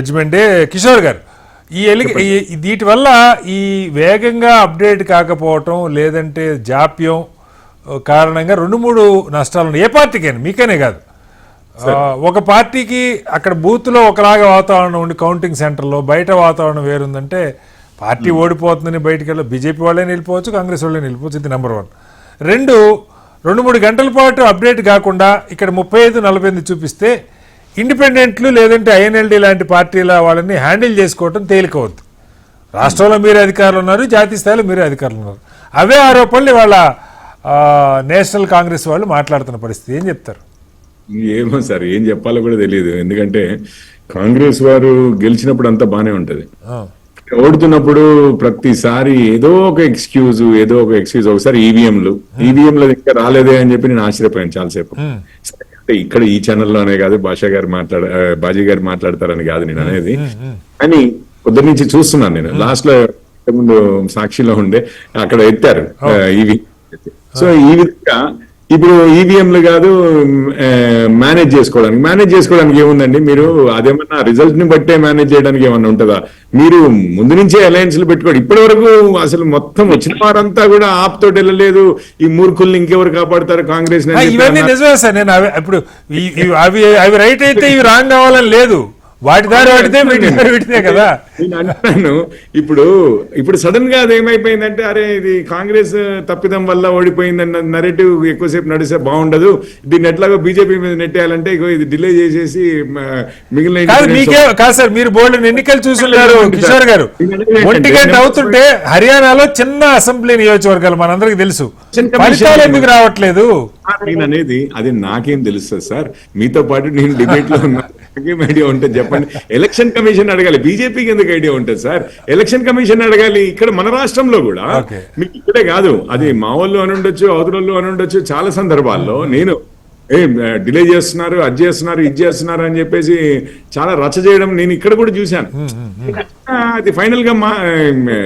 జడ్జిమెంటే కిషోర్ గారు. ఈ ఎలి ఈ- వీటి వల్ల ఈ వేగంగా అప్డేట్ కాకపోవటం లేదంటే జాప్యం కారణంగా రెండు మూడు నష్టాలు ఉన్నాయి. ఏ పార్టీకైనా మీకనే కాదు. ఒక పార్టీకి అక్కడ బూత్లో ఒకలాగా వాతావరణం ఉండి కౌంటింగ్ సెంటర్లో బయట వాతావరణం వేరుందంటే పార్టీ ఓడిపోతుందని బయటికి వెళ్ళి బీజేపీ వాళ్ళే వెళ్ళిపోవచ్చు కాంగ్రెస్ వాళ్ళే వెళ్ళిపోవచ్చు ఇది నెంబర్ వన్ రెండు రెండు మూడు గంటల పాటు అప్డేట్ కాకుండా ఇక్కడ ముప్పై ఐదు నలభై చూపిస్తే ఇండిపెండెంట్లు లేదంటే ఐఎన్ఎల్డి లాంటి పార్టీల వాళ్ళని హ్యాండిల్ చేసుకోవటం తేలికవద్దు. రాష్ట్రంలో మీరే అధికారులు ఉన్నారు జాతీయ స్థాయిలో మీరే అధికారులు ఉన్నారు. అవే ఆరోపణలు ఇవాళ నేషనల్ కాంగ్రెస్ వాళ్ళు మాట్లాడుతున్న పరిస్థితి. ఏం చెప్తారు? ఏమో సార్ ఏం చెప్పాలో కూడా తెలియదు. ఎందుకంటే కాంగ్రెస్ వారు గెలిచినప్పుడు అంతా బానే ఉంటది. ఓడుతున్నప్పుడు ప్రతిసారి ఏదో ఒక ఎక్స్క్యూజ్ ఏదో ఒక ఎక్స్క్యూజ్. ఒకసారి ఈవీఎంలు. ఈవీఎంలు ఇంకా రాలేదే అని చెప్పి నేను ఆశ్చర్యపోయాను చాలాసేపు. ఇక్కడ ఈ ఛానల్లోనే కాదు భాషా గారు మాట్లాడ బాజీ గారు మాట్లాడతారని కాదు నేను అనేది. కానీ పొద్దు నుంచి చూస్తున్నాను నేను. లాస్ట్లో ముందు సాక్షిలో ఉండే అక్కడ ఎత్తారు ఈవీ సో ఈ విధంగా ఇప్పుడు ఈవీఎంలు కాదు మేనేజ్ చేసుకోవడానికి. మేనేజ్ చేసుకోవడానికి ఏముందండి? మీరు అదేమన్నా రిజల్ట్ని బట్టే మేనేజ్ చేయడానికి ఏమన్నా ఉంటుందా? మీరు ముందు నుంచే అలయన్స్లు పెట్టుకోండి. ఇప్పటి వరకు అసలు మొత్తం వచ్చిన వారంతా కూడా ఆప్ తోటి వెళ్ళలేదు. ఈ మూర్ఖుల్ని ఇంకెవరు కాపాడతారు కాంగ్రెస్ ఇవన్నీ నిజమే సార్. నేను అవి ఇప్పుడు అవి అవి రైట్ అయితే ఇవి రాంగ్ కావాలని లేదు. వాటి దారి వాటితే వీటి దారి వీటితే కదా. నేను అంటున్నాను ఇప్పుడు ఇప్పుడు సడన్గా అది ఏమైపోయిందంటే అరే ఇది కాంగ్రెస్ తప్పిదం వల్ల ఓడిపోయిందన్న నరేటివ్ ఎక్కువసేపు నడిస్తే బాగుండదు. దీన్ని ఎట్లాగో బీజేపీ మీద నెట్టేయాలంటే ఇది డిలే చేసేసి మిగిలిన మీకే కాదు సార్ మీరు బోల్డ్ ఎన్నికలు చూసుంటారు కిషోర్ గారు. ఒంటి గంట అవుతుంటే హర్యానాలో చిన్న అసెంబ్లీ నియోజకవర్గాలు మనందరికి తెలుసు. ఫలితాలు ఎందుకు రావట్లేదు? నేను అనేది అది నాకేం తెలుస్తుంది సార్. మీతో పాటు నేను డిబేట్లో ఉన్నా నాకేం ఐడియా ఉంటుంది చెప్పండి. ఎలక్షన్ కమిషన్ అడగాలి. బీజేపీకి ఎందుకు ఐడియా ఉంటుంది సార్? ఎలక్షన్ కమిషన్ అడగాలి. ఇక్కడ మన రాష్ట్రంలో కూడా. మీకు ఇక్కడే కాదు. అది మా వాళ్ళు అని ఉండొచ్చు అవతలలో అని ఉండొచ్చు చాలా సందర్భాల్లో నేను ఏ డిలే చేస్తున్నారు అది చేస్తున్నారు ఇది చేస్తున్నారు అని చెప్పేసి చాలా రచ్చ చేయడం నేను ఇక్కడ కూడా చూశాను. అది ఫైనల్గా మా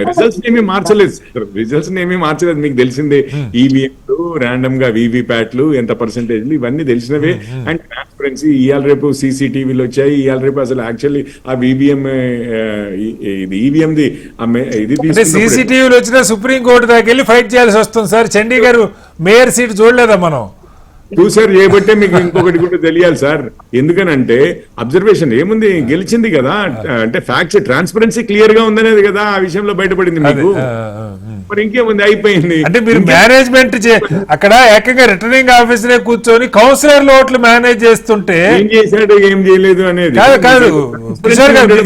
రిజల్ట్స్ ఏమీ మార్చలేదు రిజల్ట్స్ ఏమీ మార్చలేదు మీకు తెలిసిందే. ఈవీఎంలు ర్యాండమ్గా వీవీ ప్యాట్లు ఎంత పర్సెంటేజ్లు ఇవన్నీ తెలిసినవే. అండ్ ట్రాన్స్పరెన్సీ ఇవాళ రేపు సీసీటీవీలు వచ్చాయి ఇవాళ రేపు అసలు యాక్చువల్లీ ఆ వీవీఎం ఇది ఈవీఎం ది ఆ మే- ఇది సీసీటీవీలు వచ్చినా సుప్రీం కోర్టు దాకా వెళ్ళి ఫైట్ చేయాల్సి వస్తుంది సార్. చండీగఢ్ మేయర్ సీట్ చూడలేదా మనం? చూసారు చేయబట్టే మీకు ఇంకొకటి కూడా తెలియాలి సార్. ఎందుకనంటే అబ్జర్వేషన్ ఏముంది? గెలిచింది కదా. అంటే ఫ్యాక్ట్స్ ట్రాన్స్పరెన్సీ క్లియర్గా ఉందనేది కదా ఆ విషయంలో బయటపడింది మీకు. మరి ఇంకేముంది? అయిపోయింది. అంటే మీరు మేనేజ్మెంట్ అక్కడ ఏకంగా రిటర్నింగ్ ఆఫీసరే కూర్చొని కౌన్సిలర్ ఓట్లు మేనేజ్ చేస్తుంటే ఏం చేశాడు ఏం చేయలేదు అనేది. కాదు, కాదు.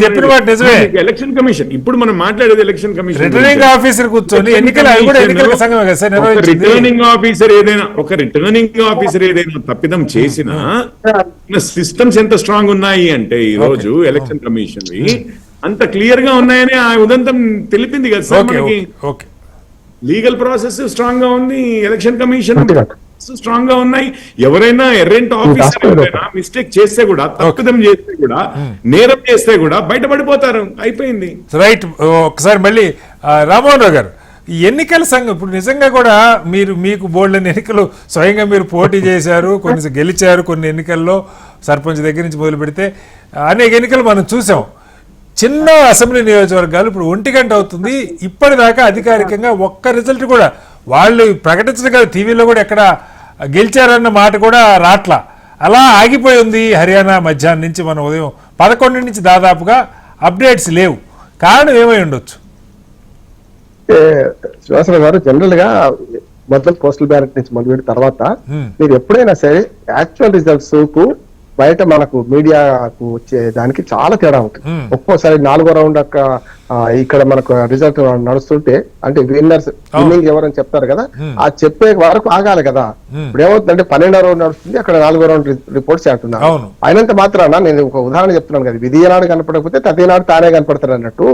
చెప్పిన మాట నిజమే. ఎలక్షన్ కమిషన్ ఇప్పుడు మనం మాట్లాడేది ఎలక్షన్ కమిషన్ రిటర్నింగ్ ఆఫీసర్ కూర్చొని ఎన్నికలు అది కూడా ఎన్నికల సంఘమే కదా సార్ రిటర్నింగ్ ఆఫీసర్ ఏదైనా ఒక రిటర్నింగ్ ఆఫీసర్ ఏదైనా తప్పిదం చేసినా సిస్టమ్స్ ఎంత స్ట్రాంగ్ ఉన్నాయి అంటే ఈ రోజు ఎలక్షన్ కమిషన్ అంత క్లియర్గా ఉన్నాయని ఆ ఉదంతం తెలిపింది కదా సార్ మనకి. లీగల్ ప్రాసెస్ స్ట్రాంగ్గా ఉంది ఎలక్షన్ కమిషన్ స్ట్రాంగ్గా ఉన్నాయి. ఎవరైనా ఎర్రెంట్ ఆఫీసర్ ఎవరైనా మిస్టేక్ చేస్తే కూడా తప్పిదం చేస్తే కూడా నేరం చేస్తే కూడా బయటపడిపోతారు. అయిపోయింది. రైట్ ఒకసారి మళ్ళీ రావు గారు ఈ ఎన్నికల సంఘం ఇప్పుడు నిజంగా కూడా మీరు మీకు బోల్డెన్ ఎన్నికలు స్వయంగా మీరు పోటీ చేశారు కొన్ని గెలిచారు కొన్ని ఎన్నికల్లో సర్పంచ్ దగ్గర నుంచి మొదలు పెడితే అనేక ఎన్నికలు మనం చూసాం. చిన్న అసెంబ్లీ నియోజకవర్గాలు ఇప్పుడు ఒంటి గంట అవుతుంది. ఇప్పటిదాకా అధికారికంగా ఒక్క రిజల్ట్ కూడా వాళ్ళు ప్రకటించడం కాదు టీవీలో కూడా ఎక్కడ గెలిచారన్న మాట కూడా రాట్లా. అలా ఆగిపోయి ఉంది హర్యానా మధ్యాహ్నం నుంచి మన ఉదయం పదకొండు నుంచి దాదాపుగా అప్డేట్స్ లేవు. కారణం ఏమై ఉండొచ్చు? శ్రీవాసరావు గారు జనరల్గా మొత్తం పోస్టల్ బ్యాలెట్ నుంచి మొదలుపెట్టిన తర్వాత. మీరు ఎప్పుడైనా సరే యాక్చువల్ రిజల్ట్స్కు బయట మనకు మీడియాకు వచ్చే దానికి చాలా తేడా ఉంటుంది. ఒక్కోసారి నాలుగో రౌండ్ అక్క ఇక్కడ మనకు రిజల్ట్ నడుస్తుంటే అంటే విన్నర్స్ విన్నింగ్ ఎవరని చెప్తారు కదా ఆ చెప్పే వరకు ఆగాలి కదా. ఇప్పుడు ఏమవుతుందంటే పన్నెండో రౌండ్ నడుస్తుంది అక్కడ నాలుగో రౌండ్ రిపోర్ట్స్ అంటున్నారు. అయినంత మాత్రాన నేను ఒక ఉదాహరణ చెప్తున్నాను కదా విధి ఏనాడు కనపడకపోతే తదినాడు తానే కనపడతారు అన్నట్టు.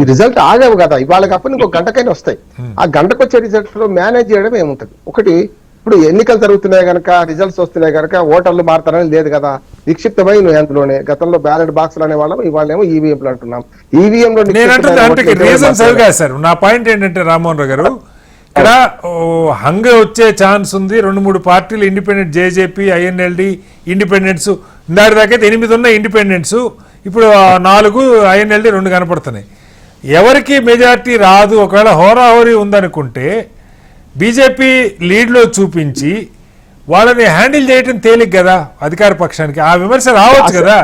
ఈ రిజల్ట్ ఆగవు కదా ఇవాళ కాకపోతే ఇంకో గంటకైనా వస్తాయి. ఆ గంటకు వచ్చే రిజల్ట్స్లో మేనేజ్ చేయడం ఏముంటది? ఒకటి ఇప్పుడు ఎన్నికలు జరుగుతున్నాయి కనుక రిజల్ట్స్ వస్తున్నాయి కనుక ఓటర్లు మారుతారని లేదు కదా. నిక్షిప్తమై నువ్వు అందులోనే గతంలో బ్యాలెట్ బాక్సులు అనే వాళ్ళం ఇవాళ ఏమో ఈవీఎంలు అంటున్నాం. ఈవీఎం లో నేను అంటుంది అంటే నిక్షిప్తమైన ఓట్లు రీజన్స్ అవి ఎవరు కాదు. సార్ నా పాయింట్ ఏంటంటే రామ్మోహన్ రావు గారు ఇక్కడ హంగ వచ్చే ఛాన్స్ ఉంది. రెండు మూడు పార్టీలు ఇండిపెండెంట్ జేజేపీ ఐఎన్ఎల్డి ఇండిపెండెంట్స్ ఇందాక దాకా ఎనిమిది ఉన్న ఇండిపెండెంట్స్ ఇప్పుడు నాలుగు ఐఎన్ఎల్డి రెండు కనపడుతున్నాయి. ఎవరికి మెజారిటీ రాదు? ఒకవేళ హోరాహోరీ ఉందనుకుంటే బీజేపీ లీడ్లో చూపించి వాళ్ళని హ్యాండిల్ చేయటం తేలిక కదా అధికార పక్షానికి? ఆ విమర్శ రావచ్చు కదా?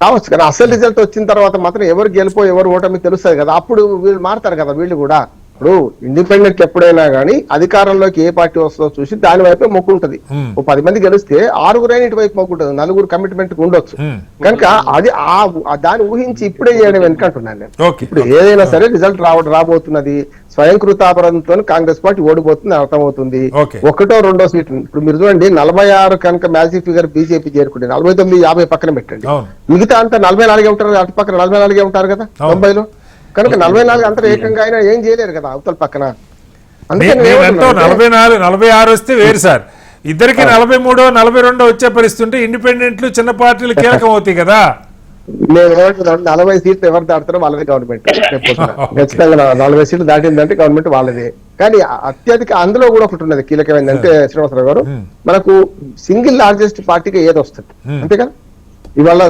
కావచ్చు కానీ అసలు రిజల్ట్ వచ్చిన తర్వాత మాత్రం ఎవరు గెలుపో ఎవరు ఓటమి తెలుస్తుంది కదా. అప్పుడు వీళ్ళు మారుతారు కదా వీళ్ళు కూడా. ఇప్పుడు ఇండిపెండెంట్ ఎప్పుడైనా కానీ అధికారంలోకి ఏ పార్టీ వస్తుందో చూసి దాని వైపే మొక్కు ఉంటది. Hmm. ఓ పది మంది గెలిస్తే ఆరుగురైన ఇటువైపు మొక్కు ఉంటుంది. నలుగురు కమిట్మెంట్ ఉండొచ్చు. కనుక అది ఆ దాన్ని ఊహించి ఇప్పుడే చేయడం వెనుకంటున్నాను నేను. ఇప్పుడు ఏదైనా సరే రిజల్ట్ రావడం రాబోతున్నది. స్వయంకృతాపరంతో కాంగ్రెస్ పార్టీ ఓడిపోతుంది అర్థమవుతుంది. ఒకటో రెండో సీట్. ఇప్పుడు మీరు చూడండి నలభై ఆరు కనుక మ్యాజిక్ ఫిగర్ బీజేపీ చేరుకుంటే నలభై తొమ్మిది యాభై పక్కన పెట్టండి. మిగతా అంతా నలభై నాలుగే ఉంటారు అటు పక్కన నలభై నాలుగే ఉంటారు కదా. తొంభైలో. కనుక నలభై నాలుగు అంతా ఏకంగా అయినా ఏం చేయలేరు కదా అవతల పక్కన. నలభై నాలుగు నలభై ఆరు వస్తే వేరు సార్. ఇద్దరికి నలభై మూడో నలభై రెండో వచ్చే పరిస్థితి ఉంటే ఇండిపెండెంట్లు చిన్న పార్టీలు కీలకం అవుతాయి కదా. నేను నలభై సీట్లు ఎవరు దాటుతారో వాళ్ళదే గవర్నమెంట్ ఖచ్చితంగా నలభై సీట్లు దాటిందంటే గవర్నమెంట్ వాళ్ళదే. కానీ అత్యధిక అందులో కూడా ఒకటి ఉన్నది కీలకమైంది అంటే శ్రీనివాసరావు గారు. Hmm. మనకు సింగిల్ లార్జెస్ట్ పార్టీకి ఏది వస్తుంది? Hmm. అంతే కదా? ఇవాళ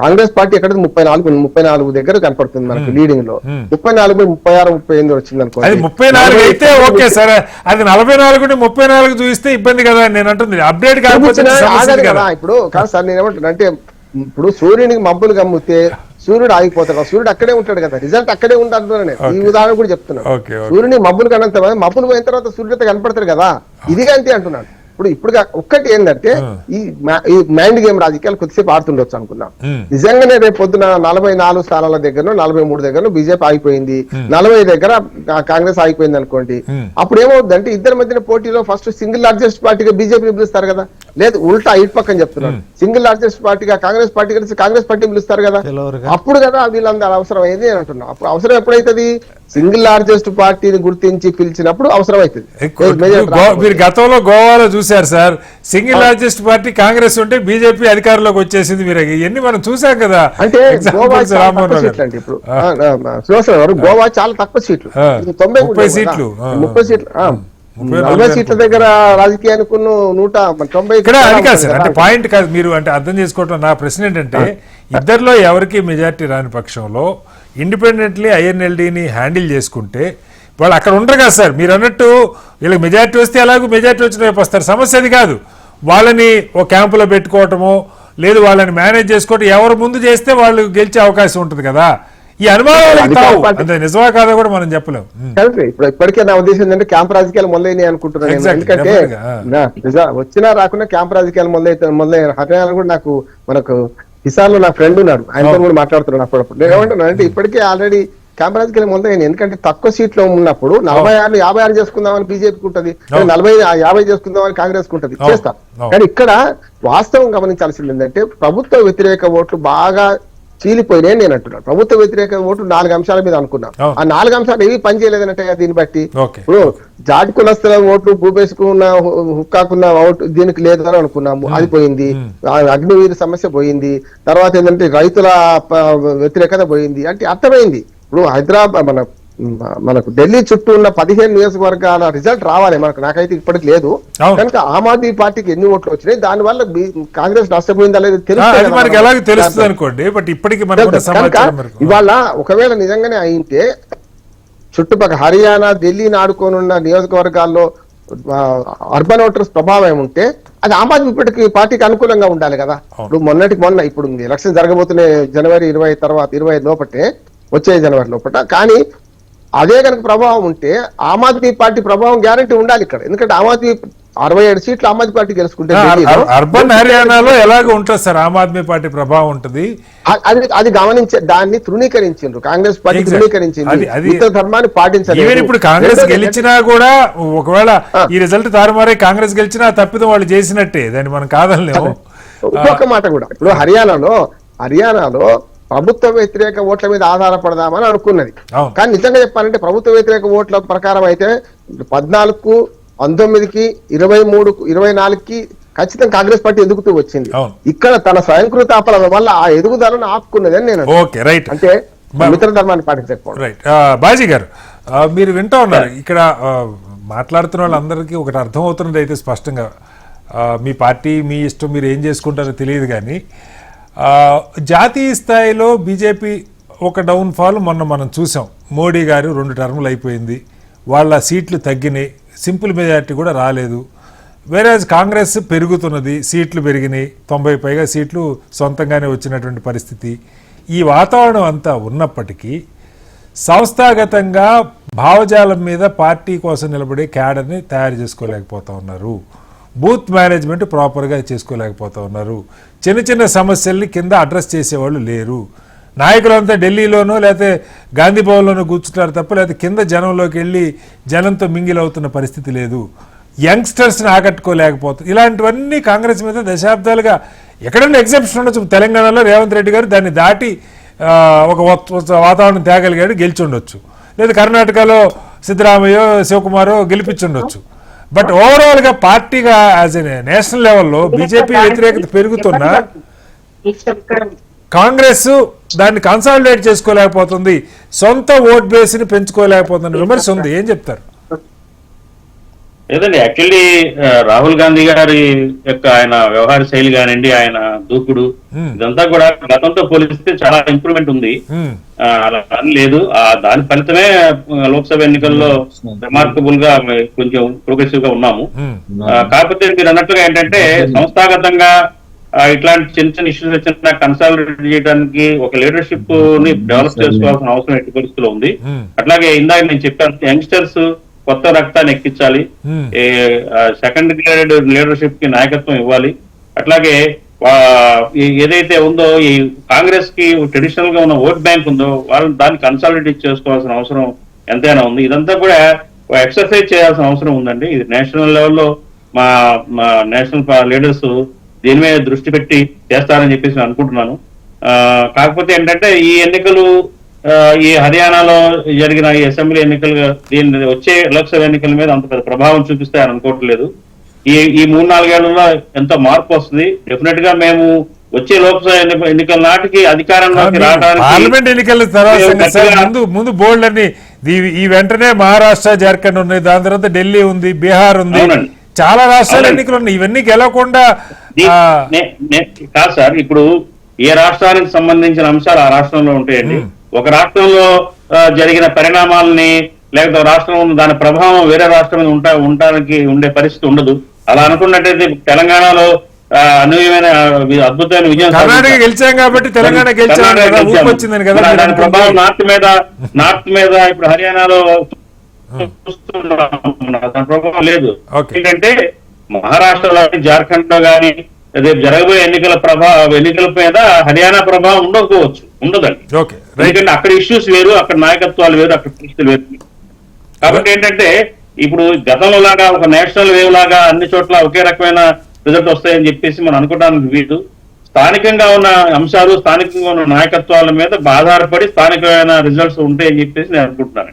కాంగ్రెస్ పార్టీ ఎక్కడ ముప్పై నాలుగు ముప్పై నాలుగు దగ్గర కనపడుతుంది మనకు లీడింగ్లో. Hmm. ముప్పై నాలుగు ముప్పై ఆరు ముప్పై ఎనిమిది వచ్చింది అనుకోండి. అది ముప్పై నాలుగు అయితే ఓకే సరే. అది నలభై నాలుగు ముప్పై నాలుగు చూస్తే ఇబ్బంది కదా నేను అంటుంది. అప్డేట్ కాకపోతే ఇప్పుడు. కాదు సార్ నేను ఏమంటున్నా అంటే ఇప్పుడు సూర్యునికి మబ్బులు గమ్మితే సూర్యుడు ఆగిపోతాడు. సూర్యుడు అక్కడే ఉంటాడు కదా. రిజల్ట్ అక్కడే ఉంటాడు నేను. ఈ ఉదాహరణ కూడా చెప్తున్నాను. సూర్యుని మబ్బులు కనంత మబ్బులు పోయిన తర్వాత సూర్యుడితో కనపడతారు కదా. ఇదిగా అంతే అంటున్నాను ఇప్పుడు ఇప్పుడు ఒక్కటి ఏంటంటే ఈ మైండ్ గేమ్ రాజకీయాలు కొద్దిసేపు ఆడుతుండొచ్చు అనుకున్నాం. నిజంగానే రేపు పొద్దున నలభై నాలుగు స్థానాల దగ్గర నలభై మూడు దగ్గర బీజేపీ ఆగిపోయింది. నలభై దగ్గర కాంగ్రెస్ ఆగిపోయింది అనుకోండి. అప్పుడు ఏమవుతుందంటే ఇద్దరి మధ్యన పోటీలో ఫస్ట్ సింగిల్ లార్జెస్ట్ పార్టీగా బీజేపీ పిలుస్తారు కదా. లేదు ఉల్టా ఇటు పక్కన చెప్తున్నాను సింగిల్ లార్జెస్ట్ పార్టీగా కాంగ్రెస్ పార్టీ కలిసి కాంగ్రెస్ పార్టీ పిలుస్తారు కదా. అప్పుడు కదా వీళ్ళందరూ అవసరం అయింది అని అంటున్నాం. అప్పుడు అవసరం ఎప్పుడైతుంది? సింగిల్ లార్జెస్ట్ పార్టీని గుర్తించి పిలిచినప్పుడు అవసరం అవుతుంది మీరు గతంలో గోవాలో చూశారు sir. Single largest party Congress ఉంటే బీజేపీ అధికారంలోకి వచ్చేసింది మీరు. ఇవన్నీ మనం చూసాం కదా. అంటే గోవా సీట్లు ఇప్పుడు. గోవా చాలా తక్కువ సీట్లు. తొంభై సీట్లు, ముప్పై సీట్లు నలభై సీట్ల దగ్గర రాజకీయానికి నూట తొంభై ఇక్కడ అది కాదు సార్. అంటే. పాయింట్ కాదు. మీరు అంటే అర్థం చేసుకోవటం నా ప్రశ్న ఏంటంటే ఇద్దరిలో ఎవరికి మెజారిటీ రాని పక్షంలో ఇండిపెండెంట్లీ ఐఎన్ఎల్డీని హ్యాండిల్ చేసుకుంటే వాళ్ళు అక్కడ ఉండరు కదా సార్. మీరు అన్నట్టు వీళ్ళకి మెజారిటీ వస్తే ఎలాగో మెజారిటీ వచ్చిన వైపు వస్తారు. సమస్య అది కాదు. వాళ్ళని ఓ క్యాంపులో పెట్టుకోవటము లేదు వాళ్ళని మేనేజ్ చేసుకోవటం ఎవరు ముందు చేస్తే వాళ్ళు గెలిచే అవకాశం ఉంటుంది కదా. ఈ అనుమానాలు నిజమా కాదా కూడా మనం చెప్పలేం ఉం. కరెక్ట్. ఇప్పుడు ఇప్పటికే నా ఉద్దేశం ఏంటంటే క్యాంప్ రాజకీయాలు మొదలైనవి అనుకుంటున్నాను ఎందుకంటే వచ్చినా రాకుండా క్యాంప్ రాజకీయాలు మొదలైతే మొదలైన హర్యానా కూడా నాకు మనకు హిసార్లో నా ఫ్రెండ్ ఉన్నాడు. ఆయనతో కూడా మాట్లాడుతున్నాను అప్పుడప్పుడు. నేను ఏమంటున్నాను అంటే ఇప్పటికే ఆల్రెడీ క్యాంప్ రాజకీయాలు మొదలైన ఎందుకంటే తక్కువ సీట్లో ఉన్నప్పుడు నలభై ఆరు యాభై ఆరు చేసుకుందామని బీజేపీకి ఉంటది. నలభై యాభై చేసుకుందామని కాంగ్రెస్కు ఉంటది. చేస్తా. కానీ ఇక్కడ వాస్తవం గమనించాల్సింది ఏంటంటే ప్రభుత్వ వ్యతిరేక ఓట్లు బాగా చీలిపోయినాయి నేను అంటున్నాను ప్రభుత్వ వ్యతిరేక ఓట్లు నాలుగు అంశాల మీద అనుకున్నాం. ఆ. నాలుగు అంశాలు ఏవి పనిచేయలేదన్నట్టే దీన్ని బట్టి? ఇప్పుడు జాతి కులస్తుల ఓట్లు భూపేసుకున్న హుక్కాకున్న ఓటు దీనికి లేదు అని అనుకున్నాము అది పోయింది. అగ్నివీర సమస్య పోయింది. తర్వాత ఏంటంటే రైతుల వ్యతిరేకత పోయింది. అంటే అర్థమైంది. ఇప్పుడు హైదరాబాద్ మన మనకు ఢిల్లీ చుట్టూ ఉన్న పదిహేను నియోజకవర్గాల రిజల్ట్ రావాలి మనకు నాకైతే ఇప్పటికి లేదు. కనుక ఆమ్ ఆద్మీ పార్టీకి ఎన్ని ఓట్లు వచ్చినాయి దాని వల్ల కాంగ్రెస్ నష్టపోయిందా లేదు అనుకోండి బట్ ఇప్పటికి. ఇవాళ ఒకవేళ నిజంగానే అయింటే చుట్టుపక్కల హర్యానా ఢిల్లీని ఆడుకోనున్న నియోజకవర్గాల్లో అర్బన్ ఓటర్స్ ప్రభావం ఉంటే అది ఆమ్ ఆద్మీ పార్టీకి పార్టీకి అనుకూలంగా ఉండాలి కదా. ఇప్పుడు మొన్నటికి మొన్న ఇప్పుడు ఎలక్షన్ జరగబోతున్నాయి జనవరి ఇరవై తర్వాత ఇరవై లోపటే వచ్చే జనవరి లోపట. కానీ అదే కనుక ప్రభావం ఉంటే ఆమ్ ఆద్మీ పార్టీ ప్రభావం గ్యారంటీ ఉండాలి ఇక్కడ. ఎందుకంటే ఆమ్ ఆద్మీ అరవై ఏడు సీట్లు ఆమ్ ఆద్మీ పార్టీ గెలుచుకుంటే అర్బన్ హర్యానాలో ఎలాగ ఉంటుంది సార్ ఆమ్ ఆద్మీ పార్టీ ప్రభావం ఉంటుంది. అది అది గమనించే దాన్ని తృణీకరించిండ్రు. కాంగ్రెస్ పార్టీ. తృణీకరించింది. మిగతా ధర్మాన్ని పాటించలేదు. ఈవెన్ ఇప్పుడు కాంగ్రెస్ గెలిచినా కూడా ఒకవేళ ఈ రిజల్ట్ తారుమారే కాంగ్రెస్ గెలిచినా తప్పిదం వాళ్ళు చేసినట్టే. దాన్ని మనం కాదనలేము. ఇంకొక మాట కూడా. ఇప్పుడు హర్యానాలో హర్యానాలో ప్రభుత్వ వ్యతిరేక ఓట్ల మీద ఆధారపడదామని అనుకున్నది. కానీ నిజంగా చెప్పాలంటే ప్రభుత్వ వ్యతిరేక ఓట్ల ప్రకారం అయితే పద్నాలుగు పంతొమ్మిదికి ఇరవై మూడుకు ఇరవై నాలుగుకి ఖచ్చితంగా కాంగ్రెస్ పార్టీ ఎదుగుతూ వచ్చింది. ఇక్కడ తన స్వయంకృతాపల వల్ల ఆ ఎదుగుదలను ఆపుకున్నది అని నేను అంటున్నాను. Okay right. అంటే మిత్ర ధర్మాన్ని పాటించకపోవడం రైట్. బాజీ గారు మీరు వింటూ ఉన్నారు. ఇక్కడ మాట్లాడుతున్న వాళ్ళందరికీ ఒకటి అర్థమవుతున్నది అయితే స్పష్టంగా. మీ పార్టీ మీ ఇష్టం మీరు ఏం చేసుకుంటారో తెలియదు కానీ జాతీయ స్థాయిలో బీజేపీ ఒక డౌన్ఫాల్ మొన్న మనం చూసాం. మోడీ గారు రెండు టర్ములు అయిపోయింది. వాళ్ళ సీట్లు తగ్గినాయి. సింపుల్ మెజారిటీ కూడా రాలేదు. వేరే కాంగ్రెస్ పెరుగుతున్నది. సీట్లు పెరిగినాయి. తొంభై పైగా సీట్లు సొంతంగానే వచ్చినటువంటి పరిస్థితి. ఈ వాతావరణం అంతా ఉన్నప్పటికీ సంస్థాగతంగా భావజాలం మీద పార్టీ కోసం నిలబడే క్యాడర్ని తయారు చేసుకోలేకపోతా ఉన్నారు. బూత్ మేనేజ్మెంట్ ప్రాపర్గా చేసుకోలేకపోతూ ఉన్నారు చిన్న చిన్న సమస్యల్ని కింద అడ్రస్ చేసేవాళ్ళు లేరు. నాయకులంతా ఢిల్లీలోనో లేకపోతే గాంధీ భవన్లోనో కూర్చుంటారు తప్ప లేకపోతే కింద జనంలోకి వెళ్ళి జనంతో మింగిల్ అవుతున్న పరిస్థితి లేదు. యంగ్స్టర్స్ని ఆకట్టుకోలేకపోతుంది ఇలాంటివన్నీ కాంగ్రెస్ మీద దశాబ్దాలుగా ఎక్కడైనా ఎగ్జామ్షన్ ఉండొచ్చు. తెలంగాణలో రేవంత్ రెడ్డి గారు దాన్ని దాటి ఒక వాతావరణం తేగలిగాడు గెలిచి ఉండొచ్చు. లేదు కర్ణాటకలో సిద్ధరామయ్య శివకుమారో గెలిపించుండొచ్చు బట్ ఓవరాల్గా పార్టీగా యాజ్ ఎ నేషనల్ లెవెల్లో బీజేపీ వ్యతిరేకత పెరుగుతున్నా కాంగ్రెస్ దాన్ని కన్సాలిడేట్ చేసుకోలేకపోతుంది. సొంత ఓట్ బేస్ని పెంచుకోలేకపోతుంది. విమర్శ ఉంది. ఏం చెప్తారు? లేదండి యాక్చువల్లీ రాహుల్ గాంధీ గారి యొక్క ఆయన వ్యవహార శైలి కానివ్వండి ఆయన దూకుడు Hmm. ఇదంతా కూడా గతంతో పోలిస్తే చాలా ఇంప్రూవ్మెంట్ ఉంది. ఆ, అలా అని లేదు. ఆ దాని ఫలితమే లోక్సభ ఎన్నికల్లో రిమార్కబుల్గా మ- కొంచెం ప్రోగ్రెసివ్గా ఉన్నాము కాకపోతే మీరు అన్నట్లుగా ఏంటంటే సంస్థాగతంగా ఇట్లాంటి చిన్న చిన్న ఇష్యూస్ వచ్చిన కన్సాలిడేట్ చేయడానికి ఒక లీడర్షిప్ని డెవలప్ చేసుకోవాల్సిన అవసరం ఎట్టి పరిస్థితిలో ఉంది. Hmm. అట్లాగే ఇందాక నేను చెప్పాను యంగ్స్టర్స్ కొత్త రక్తాన్ని ఎక్కించాలి. సెకండ్ గ్రేడ్ లీడర్షిప్కి నాయకత్వం ఇవ్వాలి. అట్లాగే ఏదైతే ఉందో ఈ కాంగ్రెస్కి ట్రెడిషనల్గా ఉన్న ఓట్ బ్యాంక్ ఉందో వాళ్ళు దాన్ని కన్సాలిడేట్ చేసుకోవాల్సిన అవసరం ఎంతైనా ఉంది. ఇదంతా కూడా ఎక్సర్సైజ్ చేయాల్సిన అవసరం ఉందండి. ఇది నేషనల్ లెవెల్లో మా మా నేషనల్ లీడర్స్ దీని మీద దృష్టి పెట్టి చేస్తారని చెప్పేసి నేను అనుకుంటున్నాను. కాకపోతే ఏంటంటే ఈ ఎన్నికలు ఈ హర్యానాలో జరిగిన ఈ అసెంబ్లీ ఎన్నికలు దీని వచ్చే లోక్సభ ఎన్నికల మీద అంత పెద్ద ప్రభావం చూపిస్తాయని అనుకోవట్లేదు ఈ ఈ మూడు నాలుగేళ్ళలో ఎంతో మార్పు వస్తుంది డెఫినెట్గా మేము వచ్చే లోక్సభ ఎన్ని- ఎన్నికల నాటికి అధికారంలోకి రావడానికి పార్లమెంట్ ఎన్నికల తర్వాత ముందు ముందు బోల్డ్ అన్ని ఈ- వెంటనే మహారాష్ట్ర జార్ఖండ్ ఉన్నాయి దాని తర్వాత ఢిల్లీ ఉంది బీహార్ ఉంది. చాలా రాష్ట్రాల. ఎన్నికలు ఉన్నాయి ఇవన్నీ గెలవకుండా కాదు సార్ ఇప్పుడు ఏ రాష్ట్రానికి సంబంధించిన అంశాలు ఆ రాష్ట్రంలో ఉంటాయండి. ఒక రాష్ట్రంలో జరిగిన పరిణామాలని లేకపోతే రాష్ట్రం ఉన్న దాని ప్రభావం వేరే రాష్ట్రం మీద ఉంటా ఉండడానికి ఉండే పరిస్థితి ఉండదు అలా అనుకున్నట్టయితే తెలంగాణలో వి- అద్భుతమైన విజయం కర్ణాటక. గెలిచాం కాబట్టి తెలంగాణ గెలిచాం కదా దాని. ప్రభావం నార్త్ మీద నార్త్ మీద ఇప్పుడు హర్యానాలో చూస్తున్నాం. దాని ప్రభావం లేదు. ఏంటంటే మహారాష్ట్రలో జార్ఖండ్లో గానీ రేపు జరగబోయే ఎన్నికల ప్రభావం ఎన్నికల మీద హర్యానా ప్రభావం ఉండకపోవచ్చు ఉండదండి ఓకే ఎందుకంటే అక్కడ ఇష్యూస్ వేరు అక్కడ నాయకత్వాలు వేరు అక్కడ పరిస్థితులు వేరు. కాబట్టి ఏంటంటే ఇప్పుడు గతంలో లాగా ఒక నేషనల్ వేవ్ లాగా అన్ని చోట్ల ఒకే రకమైన రిజల్ట్ వస్తాయని చెప్పేసి మనం అనుకోవడానికి వీలు. స్థానికంగా ఉన్న అంశాలు స్థానికంగా ఉన్న నాయకత్వాల మీద ఆధారపడి స్థానికమైన రిజల్ట్స్ ఉంటాయని చెప్పేసి నేను అనుకుంటున్నాను